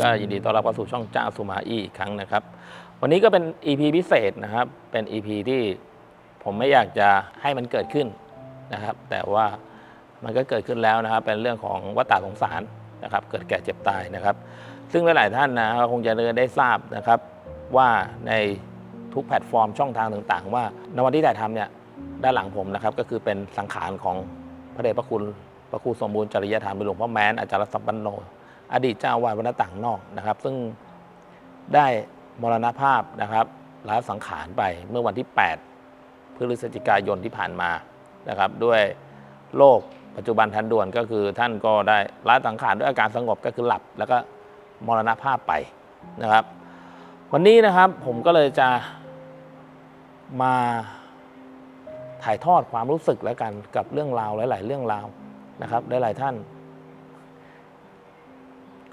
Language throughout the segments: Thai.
ก็ยินดีต้อนรับเข้าสู่ช่องจ้าสุมาอีอีกครั้งนะครับ วันนี้ก็เป็น EP พิเศษนะครับ เป็น EP ที่ผมไม่อยากจะให้มันเกิดขึ้นนะครับ แต่ว่ามันก็เกิดขึ้นแล้วนะครับ เป็นเรื่องของวัฏฏะสงสารนะครับ เกิดแก่เจ็บตายนะครับ ซึ่งหลาย ๆ ท่านนะคงจะได้ทราบนะครับ ว่าในทุกแพลตฟอร์มช่องทางต่าง ๆ ว่าในวันที่ถ่ายทำเนี่ยด้านหลังผมนะครับ ก็คือเป็นสังขารของพระเดชพระคุณพระครูสมบูรณ์จริยธรรมหลวงพ่อแม้นอาจารย์สัมปันโน อดีตเจ้าวาดวัดต่างนอกนะครับ ซึ่งได้มรณภาพนะครับลาสังขารไปเมื่อวันที่ 8 พฤศจิกายนที่ผ่านมานะครับ ด้วยโรคปัจจุบันทันด่วนก็คือท่านก็ได้ละสังขารด้วยอาการสงบก็คือหลับ แล้วก็มรณภาพไปนะครับ วันนี้นะครับผมก็เลยจะมาถ่ายทอดความรู้สึกแล้วกันกับเรื่องราวหลาย ๆ เรื่องราวนะครับหลาย ๆ ท่าน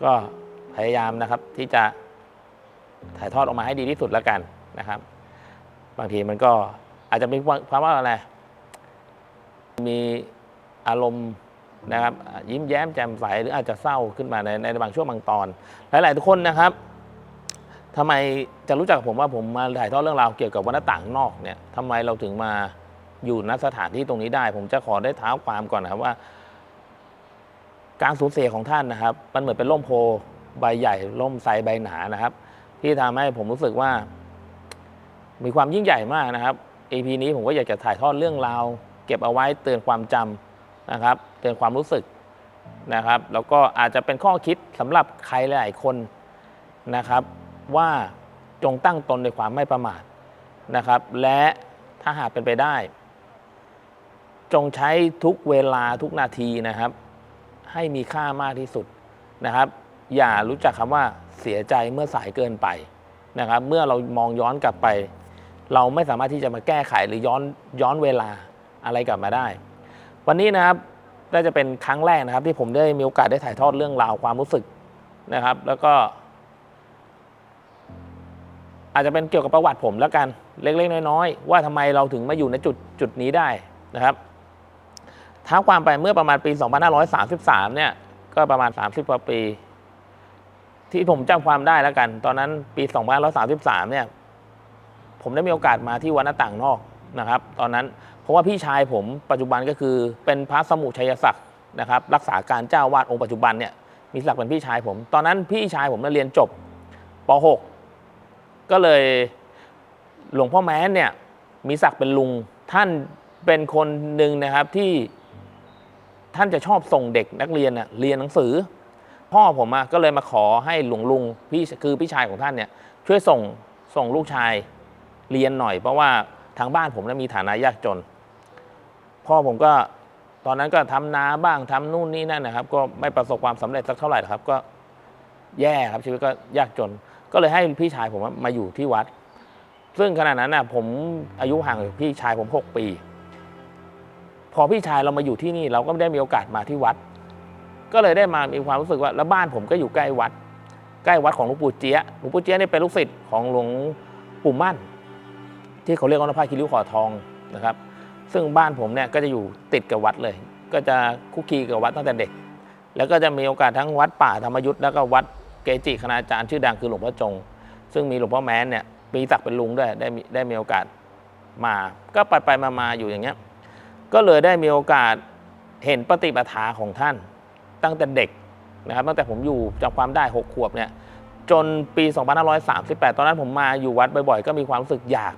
ก็พยายามนะครับที่จะถ่ายทอดออกมาให้ดีที่สุดแล้วกันนะครับ บางทีมันก็อาจจะมีความว่าอะไร มีอารมณ์นะครับ ยิ้มแย้มแจ่มใสหรืออาจจะเศร้าขึ้นมาในในบางช่วงบางตอน หลาย ๆ ทุกคนนะครับทำไมจะรู้จักผมว่าผมมาถ่ายทอดเรื่องราวเกี่ยวกับวัฒนต่างนอกเนี่ยทำไมเราถึงมาอยู่ณสถานที่ตรงนี้ได้ ผมจะขอได้เท้าความก่อนนะครับว่า การสูญเสียของท่านนะครับ มันเหมือนเป็นร่มโพใบใหญ่ร่มไทรใบหนานะครับ ที่ทำให้ผมรู้สึกว่า มีความยิ่งใหญ่มากนะครับ EP นี้ผมก็อยากจะถ่ายทอดเรื่องราวเก็บเอาไว้เตือนความจำนะครับ เตือนความรู้สึกนะครับ แล้วก็อาจจะเป็นข้อคิดสำหรับใครหลายๆคนนะครับ ว่าจงตั้งตนในความไม่ประมาทนะครับ และถ้าหากเป็นไปได้ จงใช้ทุกเวลาทุกนาทีนะครับ ให้มีค่ามากที่สุดนะครับ อย่ารู้จักคำว่าเสียใจเมื่อสายเกินไปนะครับ เมื่อเรามองย้อนกลับไป เราไม่สามารถที่จะมาแก้ไขหรือย้อนย้อนเวลาอะไรกลับมาได้ วันนี้นะครับน่าจะเป็นครั้งแรกนะครับ ที่ผมได้มีโอกาสได้ถ่ายทอดเรื่องราวความรู้สึกนะครับ แล้วก็ อาจจะเป็นเกี่ยวกับประวัติผมแล้วกัน เล็กๆ น้อยๆว่าทำไมเราถึงมาอยู่ในจุดจุดนี้ได้นะครับ ท้าความไปเมื่อประมาณปี 2533 เนี่ย ก็ประมาณ 30กว่าปี ที่ผมจำความได้แล้วกัน ตอนนั้นปี 2533 เนี่ย ผมได้มีโอกาสมาที่วัดหน้าต่างนอกนะครับ ตอนนั้นเพราะว่าพี่ชายผมปัจจุบันก็คือเป็นพระสมุชัยศักดิ์นะครับ รักษาการเจ้าวาดองค์ปัจจุบันเนี่ยมีศักดิ์เป็นพี่ชายผม ตอนนั้นพี่ชายผมเรียนจบป .6 ก็เลยหลวงพ่อแม้นเนี่ยมีศักดิ์เป็นลุงท่านเป็นคนหนึ่งนะครับที่ ท่านจะชอบส่งเด็กนักเรียนน่ะเรียนหนังสือ พ่อผมอะก็เลยมาขอให้หลวงลุงพี่คือพี่ชายของท่านเนี่ยช่วยส่งส่งลูกชายเรียนหน่อย เพราะว่าทางบ้านผมนั้นมีฐานะยากจน พ่อผมก็ตอนนั้นก็ทำนาบ้างทำนู่นนี่นั่นนะครับ ก็ไม่ประสบความสำเร็จสักเท่าไหร่ครับ ก็แย่ครับชีวิตก็ยากจน ก็เลยให้พี่ชายผมมาอยู่ที่วัด ซึ่งขณะนั้นนะผมอายุห่างพี่ชายผมหกปี พอพี่ชายเรามาอยู่ที่นี่เราก็ได้มีโอกาสมาที่วัด ก็เลยได้มามีความรู้สึกว่าแล้วบ้านผมก็อยู่ใกล้วัด ใกล้วัดของหลวงปู่เจี๊ยะหลวงปู่เจี๊ยะนี่เป็นลูกศิษย์ของหลวงปู่มั่น ที่เขาเรียกว่าพระคิริวขอทองนะครับ ซึ่งบ้านผมเนี่ยก็จะอยู่ติดกับวัดเลย ก็จะคุกคีกับวัดตั้งแต่เด็ก แล้วก็จะมีโอกาสทั้งวัดป่าธรรมยุทธ์แล้วก็วัดเกจิคณาจารย์ชื่อดังคือหลวงพ่อจง ซึ่งมีหลวงพ่อแม้นเนี่ยมีศักดิ์เป็นลุงด้วยได้มีได้มีโอกาสมา ก็ไปไปมามาอยู่อย่างเงี้ย ก็เลยได้มีโอกาสเห็นปฏิปทาของท่าน ตั้งแต่เด็กนะครับตั้งแต่ผมอยู่จำความได้ 6 ขวบเนี่ยจนปี 2538 ตอนนั้นผมมาอยู่วัดบ่อยๆ ก็มีความรู้สึกอยาก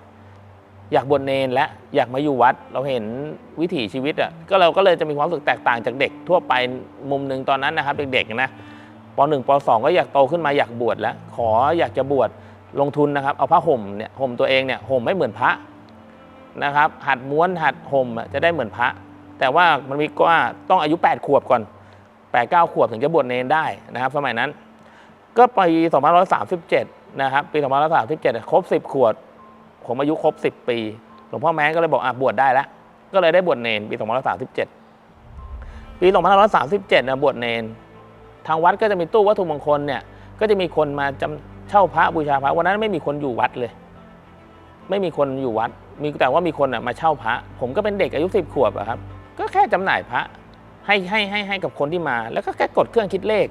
อยากบวชเนนและอยากมาอยู่วัด เราเห็นวิถีชีวิตอะก็เราก็เลยจะมีความรู้สึกแตกต่างจากเด็กทั่วไปมุมหนึ่งตอนนั้นนะครับ เด็กๆนะป .1 ป .2 ก็อยากโตขึ้นมาอยากบวชแล้ว ขออยากจะบวชลงทุนนะครับ เอาผ้าห่มเนี่ยห่มตัวเองเนี่ยห่มไม่เหมือนพระ นะครับ หัดม้วนหัดห่มจะได้เหมือนพระ แต่ว่ามันมีก็ว่าต้องอายุ 8 ขวบก่อน 8 9 ขวบถึงจะบวชเนนได้นะครับ สมัยนั้น ก็ปี2537 นะครับ ปี2537 ครบ 10 ขวบผมอายุครบ 10 ปี หลวงพ่อแม้ก็เลยบอกอะบวชได้แล้ว ก็เลยได้บวชเนนปี2537 ปี2537นะบวชเนนทางวัดก็จะมีตู้วัตถุมงคลเนี่ยก็จะมีคนมาจำเช่าพระบูชาพระวันนั้นไม่มีคนอยู่วัดเลย ไม่มีคนอยู่วัด มีแต่ว่ามีคนมาเช่าพระ ผมก็เป็นเด็กอายุสิบขวบอะครับ ก็แค่จำหน่ายพระให้ให้ให้ให้กับคนที่มา แล้วก็แค่กดเครื่องคิดเลข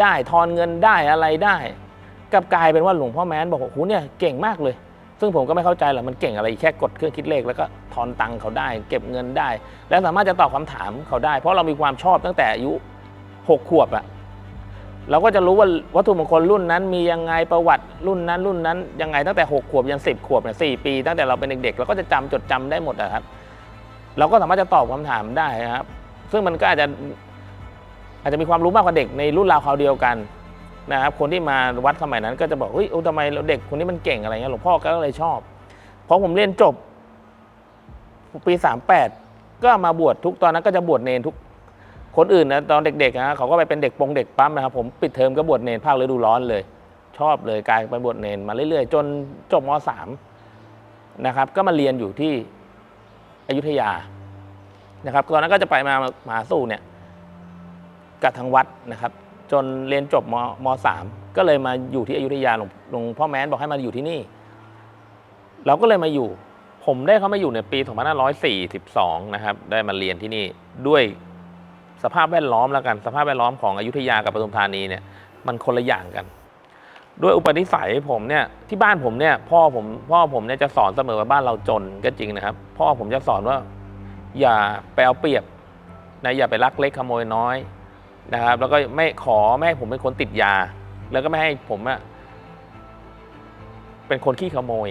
ได้ทอนเงินได้อะไรได้กับกลายเป็นว่าหลวงพ่อแม้นบอกว่าโอ้โหเนี่ยเก่งมากเลย ซึ่งผมก็ไม่เข้าใจหรอกมันเก่งอะไรแค่กดเครื่องคิดเลข แล้วก็ทอนตังค์เขาได้ เก็บเงินได้ และสามารถจะตอบคำถามเขาได้ เพราะเรามีความชอบตั้งแต่อายุหกขวบอะ เราก็จะรู้ว่าวัตถุมงคลรุ่นนั้นมียังไงประวัติรุ่นนั้นรุ่นนั้นยังไงตั้งแต่หกขวบยันสิบขวบเนี่ยสี่ปี ตั้งแต่เราเป็นเด็กๆเราก็จะจำจดจำได้หมดอะครับ เราก็สามารถจะตอบคำถามได้นะครับ ซึ่งมันก็อาจจะอาจจะมีความรู้มากกว่าเด็กในรุ่นราวคราวเดียวกันนะครับ คนที่มาวัดสมัยนั้นก็จะบอกเฮ้ยโอ้ทำไมเราเด็กคนนี้มันเก่งอะไรเงี้ยหลวงพ่อก็เลยชอบพราะผมเรียนจบปี 38 ก็มาบวชทุกตอนนั้นก็จะบวชเนนทุก คนอื่นนะตอนเด็กๆนะเขาก็ไปเป็นเด็กปงเด็กปั๊มนะครับผมปิดเทอมก็บวชเนนภาคฤดูร้อนเลย ชอบเลยกลายเป็นบวชเนนมาเรื่อยๆ จนจบม .3 นะครับก็มาเรียนอยู่ที่อยุธยานะครับตอนนั้นก็จะไปมามาสู่เนี่ยกับทางวัดนะครับ จนเรียนจบมมสามก็เลยมาอยู่ที่อยุธยาหลวงหลวงพ่อแม้นบอกให้มาอยู่ที่นี่ เราก็เลยมาอยู่ ผมได้เข้ามาอยู่ในปี 2542 นะครับ ได้มาเรียนที่นี่ด้วย สภาพแวดล้อมแล้วกัน สภาพแวดล้อมของอยุธยากับปทุมธานีเนี่ยมันคนละอย่างกัน ด้วยอุปนิสัยผมเนี่ยที่บ้านผมเนี่ยพ่อผมพ่อผมเนี่ยจะสอนเสมอว่าบ้านเราจนก็จริงนะครับ พ่อผมจะสอนว่าอย่าไปเอาเปรียบนะอย่าไปลักเล็กขโมยน้อยนะครับ แล้วก็ไม่ขอไม่ให้ผมเป็นคนติดยา แล้วก็ไม่ให้ผมอะเป็นคนขี้ขโมย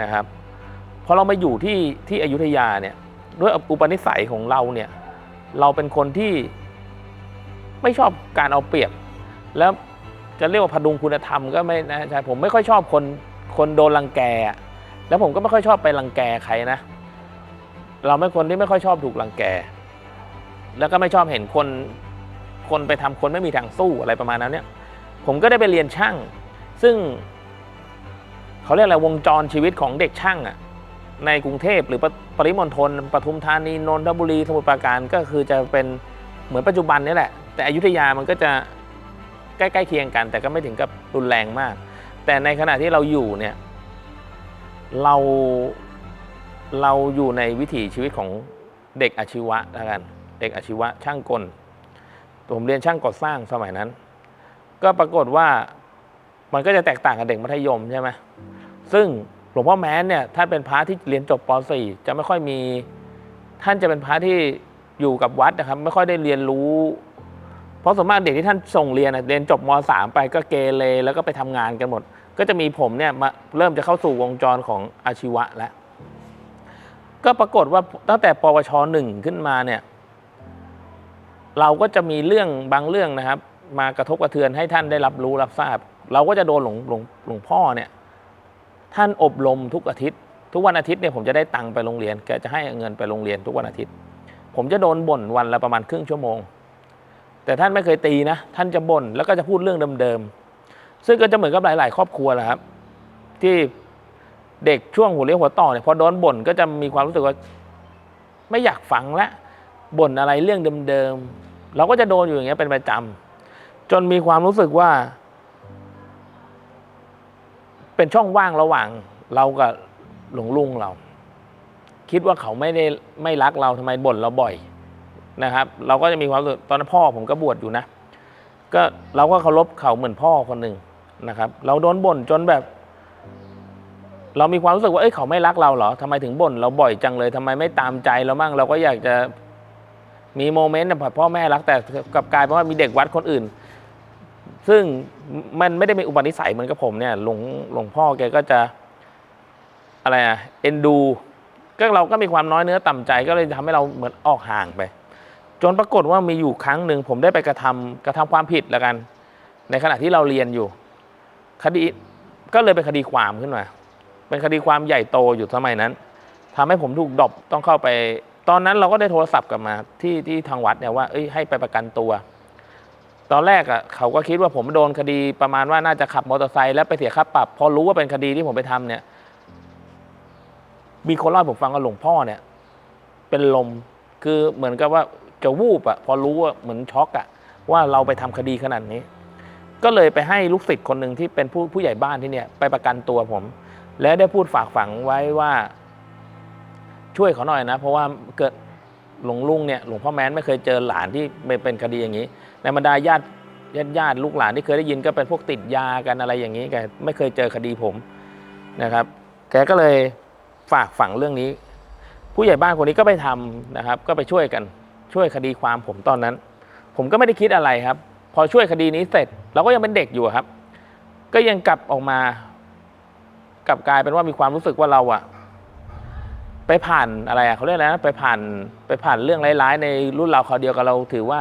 นะครับพอเรามาอยู่ที่ที่อยุธยาเนี่ยด้วยอุปนิสัยของเราเนี่ย เราเป็นคนที่ไม่ชอบการเอาเปรียบ แล้วจะเรียกว่าพดุงคุณธรรมก็ไม่นะใช่ผมไม่ค่อยชอบคนคนโดนรังแก แล้วผมก็ไม่ค่อยชอบไปรังแกใครนะ เราเป็นคนที่ไม่ค่อยชอบถูกรังแก แล้วก็ไม่ชอบเห็นคนคนไปทำคนไม่มีทางสู้อะไรประมาณนั้นเนี่ย ผมก็ได้ไปเรียนช่าง ซึ่งเขาเรียกอะไรวงจรชีวิตของเด็กช่างอะ ในกรุงเทพหรือปริมณฑลปทุมธานีนนทบุรีสมุทรปราการก็คือจะเป็นเหมือนปัจจุบันนี่แหละ แต่อยุธยามันก็จะใกล้ๆเคียงกัน แต่ก็ไม่ถึงกับรุนแรงมาก แต่ในขณะที่เราอยู่เนี่ยเราเราอยู่ในวิถีชีวิตของเด็กอาชีวะแล้วกัน เด็กอาชีวะช่างกลผมเรียนช่างก่อสร้างสมัยนั้น ก็ปรากฏว่ามันก็จะแตกต่างกับเด็กมัธยมใช่ไหมซึ่ง หลวงพ่อแม้นเนี่ยท่านเป็นพระที่เรียนจบป .4 จะไม่ค่อยมี ท่านจะเป็นพระที่อยู่กับวัดนะครับ ไม่ค่อยได้เรียนรู้ เพราะส่วนมากเด็กที่ท่านส่งเรียนน่ะเรียนจบม .3 ไปก็เกเรแล้วก็ไปทำงานกันหมด ก็จะมีผมเนี่ยมาเริ่มจะเข้าสู่วงจรของอาชีวะแล้ว ก็ปรากฏว่าตั้งแต่ปวชหนึ่งขึ้นมาเนี่ย เราก็จะมีเรื่องบางเรื่องนะครับ มากระทบกระเทือนให้ท่านได้รับรู้รับทราบ เราก็จะโดนหลวงหลวงหลวงพ่อเนี่ย ท่านอบรมทุกอาทิตย์ ทุกวันอาทิตย์เนี่ยผมจะได้ตังค์ไปโรงเรียนแกจะให้เงินไปโรงเรียนทุกวันอาทิตย์ ผมจะโดนบ่นวันละประมาณครึ่งชั่วโมง แต่ท่านไม่เคยตีนะ ท่านจะบ่นแล้วก็จะพูดเรื่องเดิมๆซึ่งก็จะเหมือนกับหลาย ๆ ครอบครัวแหละครับ ที่เด็กช่วงหัวเลี้ยวหัวต่อเนี่ยพอโดนบ่นก็จะมีความรู้สึกว่าไม่อยากฟังล้วบ่นอะไรเรื่องเดิมๆเราก็จะโดนอยู่อย่างเงี้ยเป็นประจำจนมีความรู้สึกว่า เป็นช่องว่างระหว่างเรากับหลวงลุงเรา คิดว่าเขาไม่ได้ไม่รักเราทำไมบ่นเราบ่อยนะครับ เราก็จะมีความรู้สึกตอนนั้นพ่อผมก็บวชอยู่นะ ก็เราก็เคารพเขาเหมือนพ่อคนหนึ่งนะครับ เราโดนบ่นจนแบบ เรามีความรู้สึกว่าเอ้ยเขาไม่รักเราเหรอทำไมถึงบ่นเราบ่อยจังเลยทำไมไม่ตามใจเราบ้างเราก็อยากจะมีโมเมนต์แบบพ่อแม่รักแต่กลับกลายเป็นว่ามีเด็กวัดคนอื่น ซึ่งมันไม่ได้มีอุปนิสัยเหมือนกับผมเนี่ยหลวงหลวงพ่อแกก็จะ อะไรอะเอ็นดู ก็เราก็มีความน้อยเนื้อต่ำใจก็เลยทำให้เราเหมือนออกห่างไป จนปรากฏว่ามีอยู่ครั้งหนึ่งผมได้ไปกระทำกระทำความผิดแล้วกัน ในขณะที่เราเรียนอยู่ คดีก็เลยเป็นคดีความขึ้นมาเป็นคดีความใหญ่โตอยู่สมัยนั้นทำให้ผมถูกดรอปต้องเข้าไป ตอนนั้นเราก็ได้โทรศัพท์กลับมาที่ที่ทางวัดเนี่ยว่าเอ้ยให้ไปประกันตัว ตอนแรกอะเขาก็คิดว่าผมโดนคดีประมาณว่าน่าจะขับมอเตอร์ไซค์แล้วไปเสียค่าปรับ พอรู้ว่าเป็นคดีที่ผมไปทำเนี่ย มีคนเล่าผมฟังว่าหลวงพ่อเนี่ย เป็นลมคือเหมือนกับว่าจะวูบอะ พอรู้ว่าเหมือนช็อกอะ ว่าเราไปทำคดีขนาดนี้ ก็เลยไปให้ลูกศิษย์คนหนึ่งที่เป็นผู้ผู้ใหญ่บ้านที่เนี่ย ไปประกันตัวผม แล้วได้พูดฝากฝังไว้ว่า ช่วยเขาหน่อยนะ เพราะว่าเกิด หลวงลุงเนี่ยหลวงพ่อแม้นไม่เคยเจอหลานที่เป็นคดีอย่างนี้ ในบรรดาญาติญาติญาติลูกหลานที่เคยได้ยินก็เป็นพวกติดยากันอะไรอย่างนี้แกไม่เคยเจอคดีผมนะครับ แกก็เลยฝากฝังเรื่องนี้ ผู้ใหญ่บ้านคนนี้ก็ไปทำนะครับ ก็ไปช่วยกันช่วยคดีความผมตอนนั้น ผมก็ไม่ได้คิดอะไรครับ พอช่วยคดีนี้เสร็จ เราก็ยังเป็นเด็กอยู่ครับ ก็ยังกลับออกมากลับกลายเป็นว่ามีความรู้สึกว่าเราอะ ไปผ่านอะไรอะเขาเรียกอะไรนะไปผ่านไปผ่านเรื่องร้ายๆ ในรุ่นเราเขาวเดียวกับเราถือว่า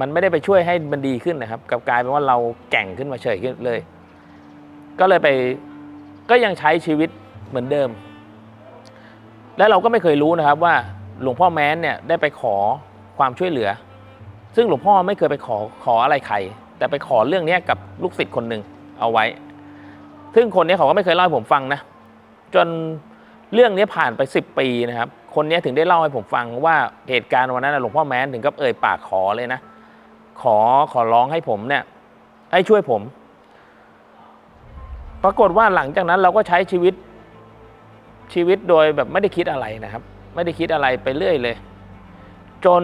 มันไม่ได้ไปช่วยให้มันดีขึ้นนะครับกลับกลายเป็นว่าเราแก่งขึ้นมาเฉยขึ้นเลย ก็เลยไปก็ยังใช้ชีวิตเหมือนเดิม และเราก็ไม่เคยรู้นะครับว่าหลวงพ่อแม้นเนี่ยได้ไปขอความช่วยเหลือ ซึ่งหลวงพ่อไม่เคยไปขอขออะไรใคร แต่ไปขอเรื่องนี้กับลูกศิษย์คนหนึ่งเอาไว้ ซึ่งคนนี้เขาก็ไม่เคยเล่าให้ผมฟังนะ จน เรื่องนี้ผ่านไป 10 ปีนะครับ คนนี้ถึงได้เล่าให้ผมฟังว่าเหตุการณ์วันนั้นหลวงพ่อแม้นถึงกับเอ่ยปากขอเลยนะ ขอขอร้องให้ผมเนี่ย ให้ช่วยผม ปรากฏว่าหลังจากนั้นเราก็ใช้ชีวิตชีวิตโดยแบบไม่ได้คิดอะไรนะครับ ไม่ได้คิดอะไรไปเรื่อยเลย จน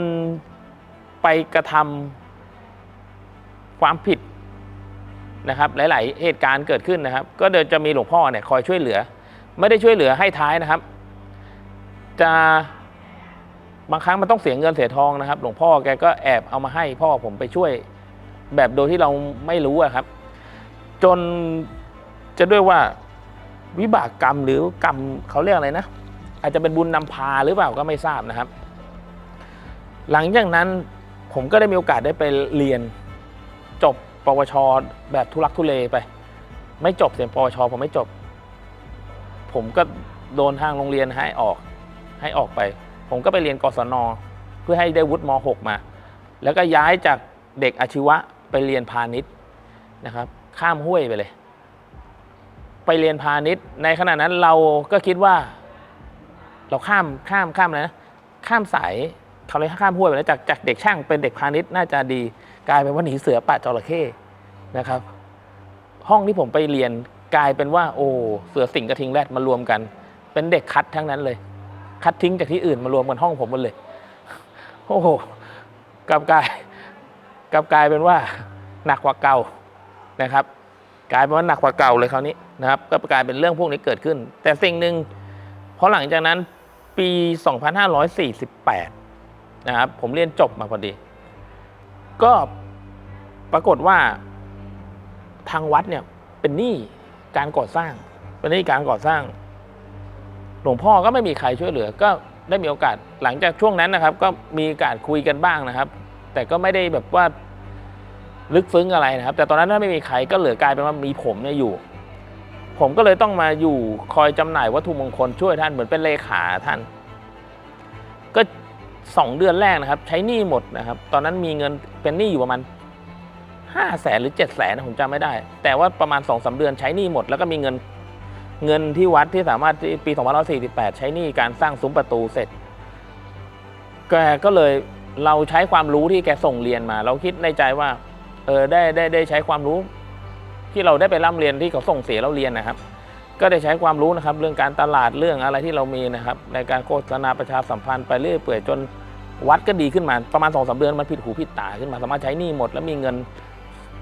ไปกระทำความผิดนะครับ หลาย ๆ เหตุการณ์เกิดขึ้นนะครับ ก็เดินจะมีหลวงพ่อเนี่ยคอยช่วยเหลือ ไม่ได้ช่วยเหลือให้ท้ายนะครับ จะบางครั้งมันต้องเสียเงินเสียทองนะครับ หลวงพ่อแกก็แอบเอามาให้พ่อผมไปช่วย แบบโดยที่เราไม่รู้อะครับ จนจะด้วยว่าวิบากกรรมหรือกรรมเขาเรียกอะไรนะ อาจจะเป็นบุญนำพาหรือเปล่าก็ไม่ทราบนะครับ หลังจากนั้นผมก็ได้มีโอกาสได้ไปเรียนจบปวชแบบทุลักทุเลไป ไม่จบเสียงปวชผมไม่จบ ผมก็โดนทางโรงเรียนให้ออก ให้ออกไป ผมก็ไปเรียนกศนเพื่อให้ได้วุฒิม .6 มา แล้วก็ย้ายจากเด็กอาชีวะไปเรียนพาณิชย์นะครับ ข้ามห้วยไปเลย ไปเรียนพาณิชย์ ในขณะนั้นเราก็คิดว่า เราข้ามข้ามข้ามอะไรนะข้ามสายเขาเลยข้ามห้วยไปแล้วจากจากเด็กช่างเป็นเด็กพาณิชย์น่าจะดี กลายเป็นว่าหนีเสือป่าจระเข้นะครับ ห้องที่ผมไปเรียน กลายเป็นว่าโอ้เสือสิงห์กระทิงแรดมารวมกัน เป็นเด็กคัดทั้งนั้นเลย คัดทิ้งจากที่อื่นมารวมกันห้องผมหมดเลย โอ้โหกลับกลายกลับกลายเป็นว่าหนักกว่าเก่านะครับ กลายเป็นว่าหนักกว่าเก่าเลยคราวนี้นะครับ ก็กลายเป็นเรื่องพวกนี้เกิดขึ้น แต่สิ่งหนึ่งพอหลังจากนั้นปี 2548 นะครับผมเรียนจบมาพอดี ก็ปรากฏว่าทางวัดเนี่ยเป็นหนี้ การก่อสร้างเป็นนี้การก่อสร้าง หลวงพ่อก็ไม่มีใครช่วยเหลือ ก็ได้มีโอกาสหลังจากช่วงนั้นนะครับ ก็มีการคุยกันบ้างนะครับ แต่ก็ไม่ได้แบบว่าลึกซึ้งอะไรนะครับ แต่ตอนนั้นถ้าไม่มีใครก็เหลือกลายเป็นว่ามีผมเนี่ยอยู่ ผมก็เลยต้องมาอยู่คอยจำหน่ายวัตถุมงคลช่วยท่านเหมือนเป็นเลขาท่าน ก็สองเดือนแรกนะครับ ใช้หนี้หมดนะครับ ตอนนั้นมีเงินเป็นหนี้อยู่ประมาณ ห้าแสนหรือเจ็ดแสนผมจำไม่ได้ แต่ว่าประมาณสองสาเดือนใช้หนี้หมด แล้วก็มีเงินเงินที่วัดที่สามารถที่ปี2548 ใช้หนี้การสร้างซุ้มประตูเสร็จ แกก็เลยเราใช้ความรู้ที่แกส่งเรียนมา เราคิดในใจว่า เออได้ได้ได้ใช้ความรู้ ที่เราได้ไปร่ำเรียนที่เขาส่งเสียเราเรียนนะครับ ก็ได้ใช้ความรู้นะครับ เรื่องการตลาดเรื่องอะไรที่เรามีนะครับ ในการโฆษณาประชาสัมพันธ์ไปเรื่อยเปื่อยจนวัดก็ดีขึ้นมาประมาณสองสาเดือนมันผิดหูผิดตาขึ้นมาสามารถใช้หนี้หมด แล้วมีเงิน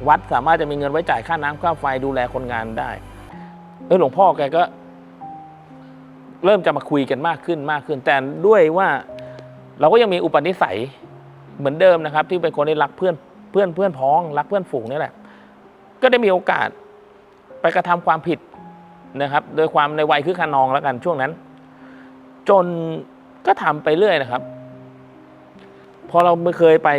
วัดสามารถจะมีเงินไว้จ่ายค่าน้ำค่าไฟดูแลคนงานได้ เออหลวงพ่อแกก็ เริ่มจะมาคุยกันมากขึ้นมากขึ้น แต่ด้วยว่าเราก็ยังมีอุปนิสัยเหมือนเดิมนะครับ ที่เป็นคนที่รักเพื่อนเพื่อนเพื่อนพ้อง รักเพื่อนฝูงนี่แหละ ก็ได้มีโอกาสไปกระทำความผิดนะครับ โดยความในวัยคือขนองแล้วกันช่วงนั้น จนก็ทำไปเรื่อยนะครับ พอเราไม่เคยไป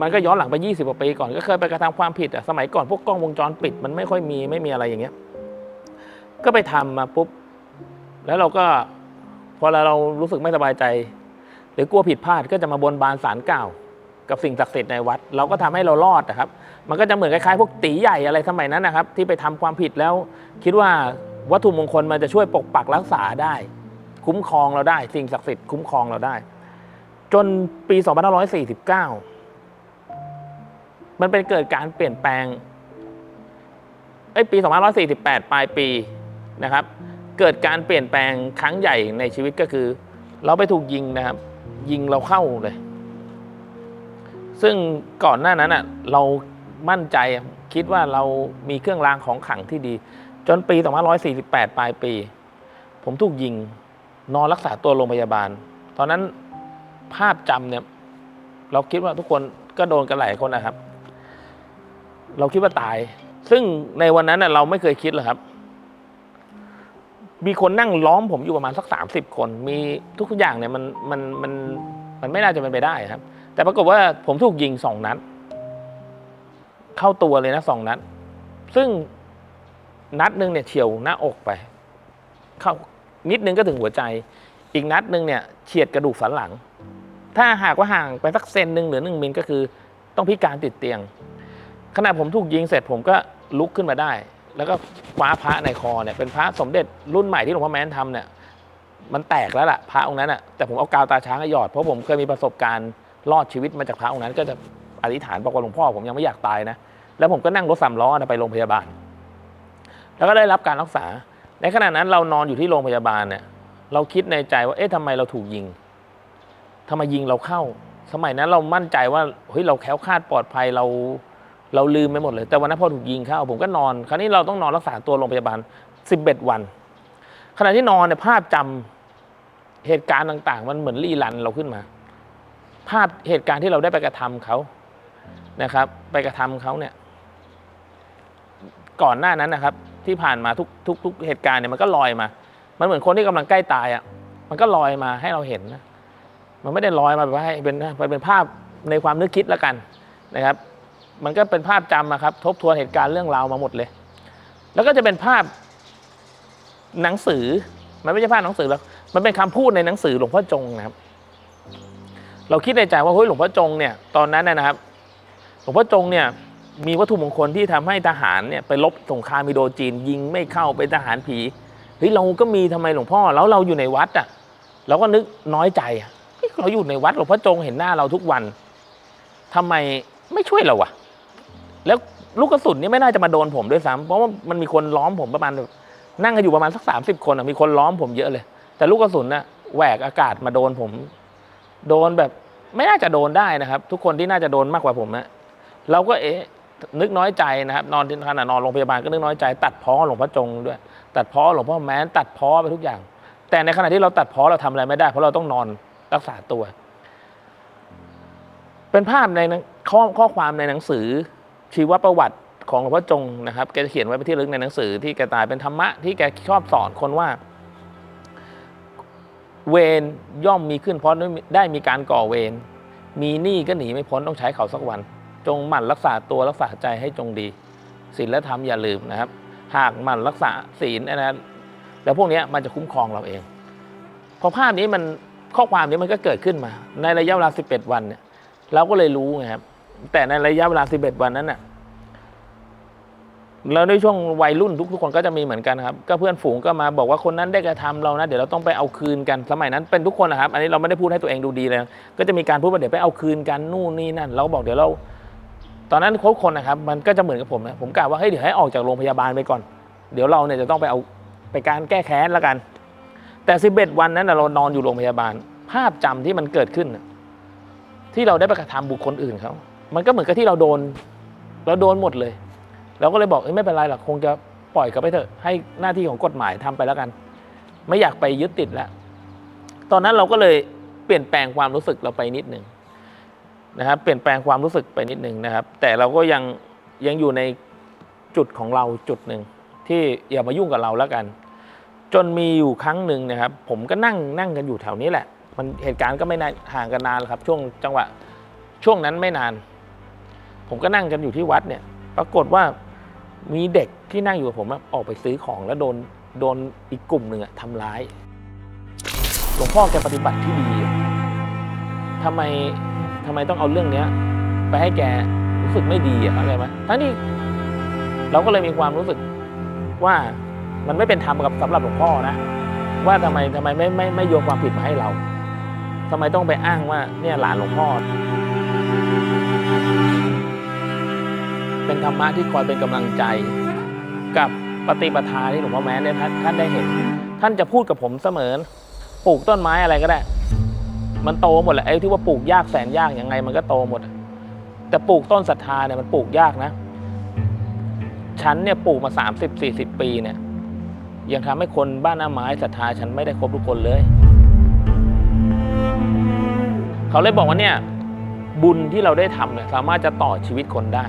มันก็ย้อนหลังไป 20กว่าปีก่อนก็เคยไปกระทำความผิดอะสมัยก่อนพวกกล้องวงจรปิดมันไม่ค่อยมีไม่มีอะไรอย่างเงี้ย ก็ไปทำมาปุ๊บ แล้วเราก็พอเรารู้สึกไม่สบายใจ หรือกลัวผิดพลาดก็จะมาบนบานสารกล่าว กับสิ่งศักดิ์สิทธิ์ในวัด เราก็ทำให้เรารอดนะครับ มันก็จะเหมือนคล้ายๆพวกตีใหญ่อะไรสมัยนั้นนะครับ ที่ไปทำความผิดแล้ว คิดว่าวัตถุมงคลมันจะช่วยปกปักรักษาได้ คุ้มครองเราได้ สิ่งศักดิ์สิทธิ์คุ้มครองเราได้ จนปี 2549 มันเป็นเกิดการเปลี่ยนแปลงไอ้ยปี2548 ปลายปีนะครับ เกิดการเปลี่ยนแปลงครั้งใหญ่ในชีวิตก็คือ เราไปถูกยิงนะครับ ยิงเราเข้าเลย ซึ่งก่อนหน้านั้นอะเรามั่นใจคิดว่าเรามีเครื่องรางของขลังที่ดี จนปี2548 ปลายปี ผมถูกยิงนอนรักษาตัวโรงพยาบาล ตอนนั้นภาพจำเนี่ย เราคิดว่าทุกคนก็โดนกันหลายคนนะครับ เราคิดว่าตาย ซึ่งในวันนั้นเราไม่เคยคิดเลยครับ มีคนนั่งล้อมผมอยู่ประมาณสักสามสิบคน มีทุกอย่างเนี่ยมันมันมันมันไม่น่าจะเป็นไปได้ครับ แต่ปรากฏว่าผมถูกยิงสองนัดเข้าตัวเลยนะสองนัดซึ่งนัดหนึ่งเนี่ยเฉียวหน้าอกไป เข้านิดนึงก็ถึงหัวใจ อีกนัดหนึ่งเนี่ยเฉียดกระดูกสันหลัง ถ้าหากว่าห่างไปสักเซนหนึ่งหรือหนึ่งมิลก็คือ ต้องพิการติดเตียง ขณะผมถูกยิงเสร็จผมก็ลุกขึ้นมาได้ แล้วก็คว้าพระในคอเนี่ยเป็นพระสมเด็จรุ่นใหม่ที่หลวงพ่อแม้นทำเนี่ยมันแตกแล้วล่ะพระองค์นั้นอะแต่ผมเอากาวตาช้างให้หยอดเพราะผมเคยมีประสบการณ์รอดชีวิตมาจากพระองค์นั้น ก็จะอธิษฐานบอกว่าหลวงพ่อผมยังไม่อยากตายนะแล้วผมก็นั่งรถสามล้อนะไปโรงพยาบาล แล้วก็ได้รับการรักษา ในขณะนั้นเรานอนอยู่ที่โรงพยาบาลเนี่ยเราคิดในใจว่าเอ๊ะทำไมเราถูกยิงทำไมยิงเราเข้า สมัยนั้นเรามั่นใจว่าเฮ้ยเราแคล้วคาดปลอดภัยเรา เราลืมไปหมดเลย แต่วันนั้นพอถูกยิงเข้าผมก็นอน คราวนี้เราต้องนอนรักษาตัวโรงพยาบาล 11 วัน ขณะที่นอนเนี่ยภาพจำเหตุการณ์ต่าง ๆ มันเหมือนรีรันเราขึ้นมา ภาพเหตุการณ์ที่เราได้ไปกระทำเขานะครับ ไปกระทำเขาเนี่ย ก่อนหน้านั้นนะครับ ที่ผ่านมาทุกทุกทุกเหตุการณ์เนี่ยมันก็ลอยมา มันเหมือนคนที่กำลังใกล้ตายอะ มันก็ลอยมาให้เราเห็นนะมันไม่ได้ลอยมาแบบว่าให้เป็นมันเป็นภาพในความนึกคิดแล้วกันนะครับ มันก็เป็นภาพจำอะครับ ทบทวนเหตุการณ์เรื่องราวมาหมดเลย แล้วก็จะเป็นภาพหนังสือ มันไม่ใช่ภาพหนังสือแล้ว มันเป็นคำพูดในหนังสือหลวงพ่อจงนะครับ เราคิดในใจว่าเฮ้ยหลวงพ่อจงเนี่ยตอนนั้นนะครับ หลวงพ่อจงเนี่ยมีวัตถุมงคลที่ทำให้ทหารเนี่ยไปลบสงครามมิโดจีน ยิงไม่เข้าเป็นทหารผีเฮ้ยเราก็มีทำไมหลวงพ่อ แล้วเราอยู่ในวัดอะเราก็นึกน้อยใจเฮ้เราอยู่ในวัดหลวงพ่อจงเห็นหน้าเราทุกวันทำไมไม่ช่วยเราอะ แล้วลูกกระสุนนี่ไม่น่าจะมาโดนผมด้วยซ้ำเพราะว่ามันมีคนล้อมผมประมาณ นั่งกันอยู่ประมาณสักสามสิบคนอะมีคนล้อมผมเยอะเลย แต่ลูกกระสุนน่ะแหวกอากาศมาโดนผม โดนแบบไม่น่าจะโดนได้นะครับ ทุกคนที่น่าจะโดนมากกว่าผมนะเราก็เอ๊ะนึกน้อยใจนะครับ นอนที่ขณะนอนโรงพยาบาลก็นึกน้อยใจ ตัดพ้อหลวงพ่อจงด้วย ตัดพ้อหลวงพ่อแม้นตัดพ้อไปทุกอย่าง แต่ในขณะที่เราตัดพ้อเราทำอะไรไม่ได้เพราะเราต้องนอนรักษาตัว เป็นภาพในข้อข้อความในหนังสือ ชีวประวัติของหลวงพ่อจงนะครับแกจะเขียนไว้เป็นที่ลึกในหนังสือที่แกตายเป็นธรรมะที่แกชอบสอนคนว่า เวรย่อมมีขึ้นเพราะได้มีการก่อเวรมีหนี้ก็หนีไม่พ้นต้องใช้เขาสักวัน จงหมั่นรักษาตัวรักษาใจให้จงดีศีลและธรรมอย่าลืมนะครับ หากหมั่นรักษาศีลนะแล้วพวกนี้มันจะคุ้มครองเราเองพอภาพนี้มันข้อความนี้มันก็เกิดขึ้นมา ในระยะเวลา 11 วันเนี่ยเราก็เลยรู้ไงครับ แต่ในระยะเวลา 11 วันนั้นน่ะแล้วในช่วงวัยรุ่นทุกทุกคนก็จะมีเหมือนกันครับ ก็เพื่อนฝูงก็มาบอกว่าคนนั้นได้กระทำเรานะ เดี๋ยวเราต้องไปเอาคืนกันสมัยนั้นเป็นทุกคนนะครับ อันนี้เราไม่ได้พูดให้ตัวเองดูดีเลยก็จะมีการพูดว่าเดี๋ยวไปเอาคืนกันนู่นนี่นั่นเราก็บอกเดี๋ยวเรา ตอนนั้นทุกคนนะครับมันก็จะเหมือนกับผมนะผมกะว่าเฮ้ยเดี๋ยวให้ออกจากโรงพยาบาลไปก่อน เดี๋ยวเราเนี่ยจะต้องไปเอาไปการแก้แค้นแล้วกัน แต่ 11 วันนั้นเรานอนอยู่โรงพยาบาล ภาพจำที่มันเกิดขึ้นที่เราได้ไปกระทำบุคคลอื่นเขา มันก็เหมือนกับที่เราโดนเราโดนหมดเลยเราก็เลยบอกเอ้ยไม่เป็นไรหรอกคงจะปล่อยกันไปเถอะให้หน้าที่ของกฎหมายทำไปแล้วกัน ไม่อยากไปยึดติดแล้ว ตอนนั้นเราก็เลยเปลี่ยนแปลงความรู้สึกเราไปนิดหนึ่งนะครับเปลี่ยนแปลงความรู้สึกไปนิดหนึ่งนะครับ แต่เราก็ยังยังอยู่ในจุดของเราจุดหนึ่งที่อย่ามายุ่งกับเราแล้วกัน จนมีอยู่ครั้งหนึ่งนะครับ ผมก็นั่งนั่งกันอยู่แถวนี้แหละ มันเหตุการณ์ก็ไม่นานห่างกันนานครับ ช่วงจังหวะช่วงนั้นไม่นาน ผมก็นั่งกันอยู่ที่วัดเนี่ย ปรากฏว่ามีเด็กที่นั่งอยู่กับผมออกไปซื้อของแล้วโดนโดนอีกกลุ่มหนึ่งทำร้าย หลวงพ่อแกปฏิบัติที่ดีทำไมทำไมต้องเอาเรื่องเนี้ย ไปให้แกรู้สึกไม่ดีอะเข้าใจไหมทั้งที่เราก็เลยมีความรู้สึกว่ามันไม่เป็นธรรมกับสำหรับหลวงพ่อนะ ว่าทำไมทำไมไม่ไม่ไม่โยนความผิดมาให้เราทำไมต้องไปอ้างว่าเนี่ยหลานหลวงพ่อ เป็นธรรมะที่คอยเป็นกำลังใจ กับปฏิปทาที่หลวงพ่อแม้เนี่ยท่านท่านได้เห็น ท่านจะพูดกับผมเสมอปลูกต้นไม้อะไรก็ได้ มันโตหมดแหละไอ้ที่ว่าปลูกยากแสนยากยังไง มันก็โตหมด แต่ปลูกต้นศรัทธาเนี่ยมันปลูกยากนะฉันเนี่ยปลูกมา 30 40 ปีเนี่ยยังทำให้คนบ้านหน้าไม้ศรัทธาฉันไม่ได้ครบทุกคนเลย เขาเลยบอกว่าเนี่ยบุญที่เราได้ทำเนี่ยสามารถจะต่อชีวิตคนได้